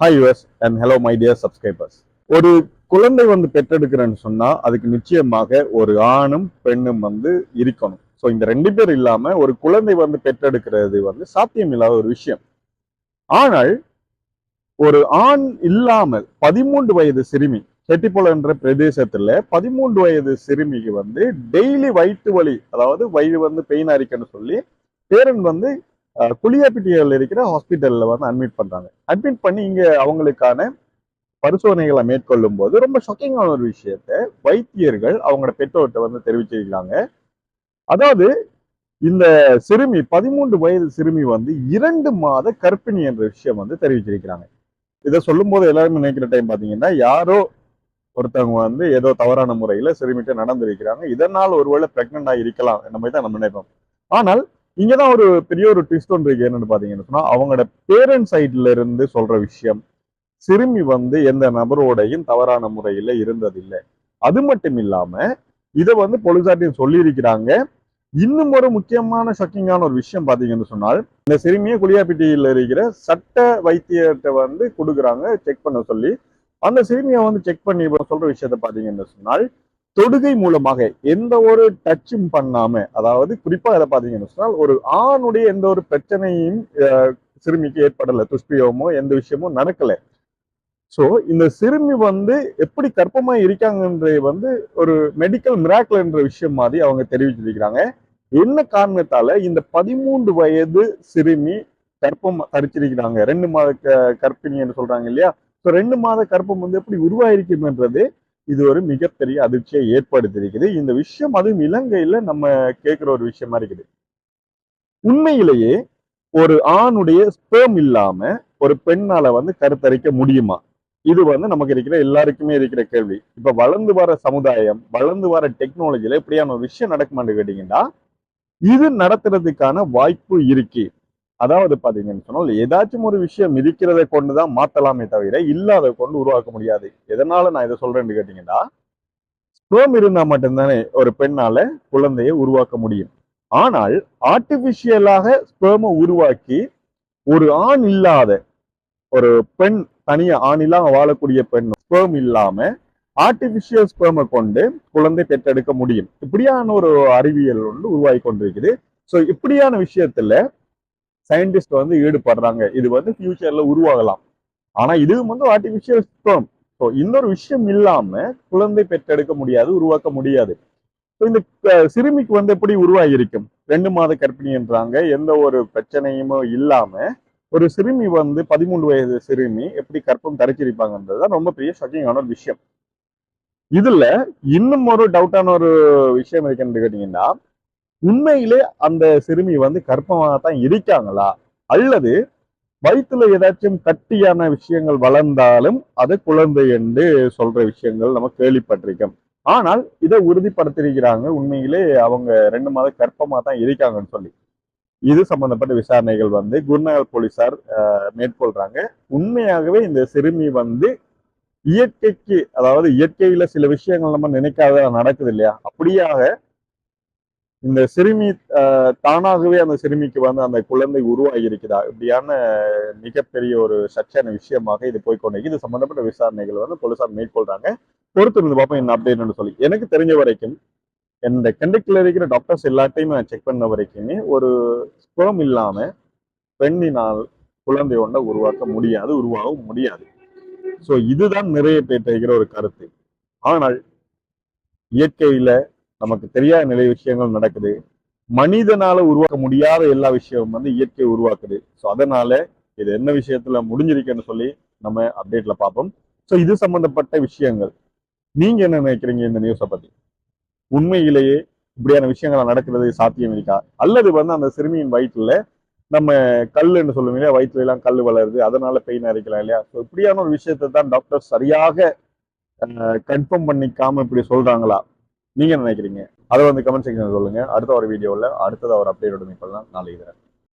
Hi US and hello my dear subscribers ஒரு குழந்தை வந்து பெற்றெடுக்கிறேன்னு சொன்னா அதுக்கு நிச்சயமாக ஒரு ஆணும் பெண்ணும் வந்து இருக்கணும். ஸோ இந்த ரெண்டு பேர் இல்லாம ஒரு குழந்தை வந்து பெற்றெடுக்கிறது வந்து சாத்தியம் இல்லாத ஒரு விஷயம். ஆனால் ஒரு ஆண் இல்லாமல் பதிமூன்று வயது சிறுமி செட்டிப்போல என்ற பிரதேசத்துல பதிமூன்று வயது சிறுமிக்கு வந்து டெய்லி வயிற்று வலி அதாவது வயிறு வந்து பெயின் அரிக்கன்னு சொல்லி பேரன் வந்து குளியாப்பிட்டியில் இருக்கிற ஹாஸ்பிட்டலில் வந்து அட்மிட் பண்றாங்க. அட்மிட் பண்ணி இங்கே அவங்களுக்கான பரிசோதனைகளை மேற்கொள்ளும் போது ரொம்ப ஷாக்கிங்கான ஒரு விஷயத்த வைத்தியர்கள் அவங்களோட பெற்றோர்கிட்ட வந்து தெரிவிச்சிருக்காங்க. அதாவது இந்த சிறுமி பதிமூன்று வயது சிறுமி வந்து இரண்டு மாத கர்ப்பிணி என்ற விஷயம் வந்து தெரிவிச்சிருக்கிறாங்க. இதை சொல்லும் போது எல்லாருமே நினைக்கிற டைம் பாத்தீங்கன்னா யாரோ ஒருத்தவங்க வந்து ஏதோ தவறான முறையில் சிறுமிட்ட நடந்திருக்கிறாங்க. இதனால் ஒருவேளை பிரெக்னெண்டா இருக்கலாம் இந்த மாதிரி தான் நம்ம நினைப்போம். ஆனால் இங்கதான் ஒரு பெரிய ஒரு ட்விஸ்ட் ஒன்று இருக்கு. என்னன்னு பாத்தீங்கன்னு சொன்னா அவங்களோட பேரண்ட் சைட்ல இருந்து சொல்ற விஷயம் சிறுமி வந்து எந்த நபரோடையும் தவறான முறையில இருந்ததில்லை. அது மட்டும் இல்லாம இதை வந்து போலீசார்ட்டையும் சொல்லியிருக்கிறாங்க. இன்னும் ஒரு முக்கியமான ஷாக்கிங்கான ஒரு விஷயம் பாத்தீங்கன்னு சொன்னால் இந்த சிறுமியை குளியாப்பிட்டியில் இருக்கிற சட்ட வைத்தியர்கிட்ட வந்து கொடுக்குறாங்க செக் பண்ண சொல்லி. அந்த சிறுமியை வந்து செக் பண்ணி சொல்ற விஷயத்த பாத்தீங்கன்னு சொன்னால் தொடுகை மூலமாக எந்த ஒரு டச்சும் பண்ணாம அதாவது குறிப்பாக இதை பார்த்தீங்கன்னு சொன்னால் ஒரு ஆணுடைய எந்த ஒரு பிரச்சனையும் சிறுமிக்கு ஏற்படலை துஷ்பிரயோகமோ எந்த விஷயமும் நடக்கலை. ஸோ இந்த சிறுமி வந்து எப்படி கற்பமாக இருக்காங்கன்றது வந்து ஒரு மெடிக்கல் மிராக்கல் என்ற விஷயம் மாதிரி அவங்க தெரிவிச்சிருக்கிறாங்க. என்ன காரணத்தால இந்த பதிமூன்று வயது சிறுமி கற்பம் தரிச்சிருக்கிறாங்க? ரெண்டு மாத க- கற்பிணி என்று சொல்றாங்க இல்லையா? ஸோ ரெண்டு மாத கற்பம் வந்து எப்படி உருவாயிருக்குன்றது இது ஒரு மிகப்பெரிய அதிர்ச்சியை ஏற்படுத்தியிருக்குது. இந்த விஷயம் அதுவும் இலங்கையில நம்ம கேட்கிற ஒரு விஷயமா இருக்குது. உண்மையிலேயே ஒரு ஆணுடைய ஸ்பெர்ம் இல்லாம ஒரு பெண்ணால வந்து கருத்தரிக்க முடியுமா? இது வந்து நமக்கு இருக்கிற எல்லாருக்குமே இருக்கிற கேள்வி. இப்ப வளர்ந்து வர சமுதாயம் வளர்ந்து வர டெக்னாலஜில இப்படியான ஒரு விஷயம் நடக்குமான்னு கேட்டீங்கன்னா இது நடத்துறதுக்கான வாய்ப்பு இருக்கு. அதாவது பாத்தீங்கன்னு சொன்னால் ஏதாச்சும் ஒரு விஷயம் இருக்கிறதை கொண்டு தான் மாத்தலாமே தவிர இல்லாத கொண்டு உருவாக்க முடியாது. எதனால நான் இதை சொல்றேன்னு கேட்டீங்கன்னா ஸ்பெர்ம் இருந்தா மட்டும்தானே ஒரு பெண்ணால குழந்தையை உருவாக்க முடியும். ஆனால் ஆர்டிபிஷியலாக ஸ்பெர்மை உருவாக்கி ஒரு ஆண் இல்லாத ஒரு பெண் தனியா ஆண் இல்லாம வாழக்கூடிய பெண் ஸ்பேம் இல்லாம ஆர்டிபிஷியல் ஸ்பேமை கொண்டு குழந்தை பெற்றெடுக்க முடியும். இப்படியான ஒரு அறிவியல் வந்து உருவாகி கொண்டிருக்குது. ஸோ இப்படியான விஷயத்துல சயின்டிஸ்ட் வந்து ஈடுபடுறாங்க. இது வந்து ஃபியூச்சர்ல உருவாகலாம். ஆனா இது வந்து ஆர்டிபிஷியல் ஸ்பெர்ம் ஸோ இன்னொரு விஷயம் இல்லாம குழந்தை பெற்றெடுக்க முடியாது உருவாக்க முடியாது. ஸோ இந்த சிறுமிக்கு வந்து எப்படி உருவாகியிருக்கும்? ரெண்டு மாத கர்ப்பிணின்றாங்க. எந்த ஒரு பிரச்சனையுமோ இல்லாம ஒரு சிறுமி வந்து பதிமூணு வயது சிறுமி எப்படி கற்பம் தரிச்சிருப்பாங்கன்றது தான் ரொம்ப பெரிய ஷாக்கிங்கான ஒரு விஷயம். இதுல இன்னும் ஒரு டவுட்டான ஒரு விஷயம் இருக்குன்னு கேட்டீங்கன்னா உண்மையிலே அந்த சிறுமி வந்து கர்ப்பமாக தான் இருக்காங்களா? அல்லது வயிற்றுல ஏதாச்சும் கட்டியான விஷயங்கள் வளர்ந்தாலும் அது குழந்தை என்று சொல்ற விஷயங்கள் நம்ம கேள்விப்பட்டிருக்கோம். ஆனால் இதை உறுதிப்படுத்தியிருக்கிறாங்க. உண்மையிலே அவங்க ரெண்டு மாத கர்ப்பமாக தான் இருக்காங்கன்னு சொல்லி. இது சம்பந்தப்பட்ட விசாரணைகள் வந்து குருநகர் போலீசார் அஹ், மேற்கொள்றாங்க. உண்மையாகவே இந்த சிறுமி வந்து இயற்கைக்கு அதாவது இயற்கையில சில விஷயங்கள் நம்ம நினைக்காத நடக்குது இல்லையா? அப்படியாக இந்த சிறுமி தானாகவே அந்த சிறுமிக்கு வந்து அந்த குழந்தை உருவாகி இருக்குதா இப்படியான மிகப்பெரிய ஒரு சர்ச்சையான விஷயமாக இது போய்க்கொண்டு இது சம்பந்தப்பட்ட விசாரணைகள் வந்து போலீசார் மேற்கொள்றாங்க. பொறுத்து இருந்து பார்ப்போம் என்ன அப்டேட்னு சொல்லி. எனக்கு தெரிஞ்ச வரைக்கும் இந்த கண்டக்டில் இருக்கிற டாக்டர்ஸ் எல்லாத்தையும் நான் செக் பண்ண வரைக்குமே ஒரு குளம் இல்லாம பெண்ணினால் குழந்தை ஒன்றை உருவாக்க முடியாது உருவாகவும் முடியாது. ஸோ இதுதான் நிறைய பேர் ஒரு கருத்து. ஆனால் இயற்கையில நமக்கு தெரியாத நிறைய விஷயங்கள் நடக்குது. மனிதனால உருவாக்க முடியாத எல்லா விஷயமும் வந்து இயற்கை உருவாக்குது. ஸோ அதனால இது என்ன விஷயத்துல முடிஞ்சிருக்குன்னு சொல்லி நம்ம அப்டேட்ல பார்ப்போம். ஸோ இது சம்பந்தப்பட்ட விஷயங்கள். நீங்க என்ன நினைக்கிறீங்க இந்த நியூஸை பத்தி? உண்மையிலேயே இப்படியான விஷயங்கள் நடக்கிறது சாத்தியம் இருக்கா? அல்லது வந்து அந்த சிறுமியின் வயிற்றுல நம்ம கல்லுன்னு சொல்லுவோம் இல்லையா? வயிற்றுல எல்லாம் கல் வளருது அதனால பெயின் அரைக்கலாம் இல்லையா? ஸோ இப்படியான ஒரு விஷயத்தை தான் டாக்டர் சரியாக கன்ஃபார்ம் பண்ணிக்காம இப்படி சொல்றாங்களா? நீங்க நினைக்கிறீங்க? அதை வந்து கமெண்ட் செக்ஷன் சொல்லுங்க. அடுத்த ஒரு வீடியோவில் அடுத்தது ஒரு அப்டேட் மீட் பண்ணலாம். நாளைக்கு தரேன்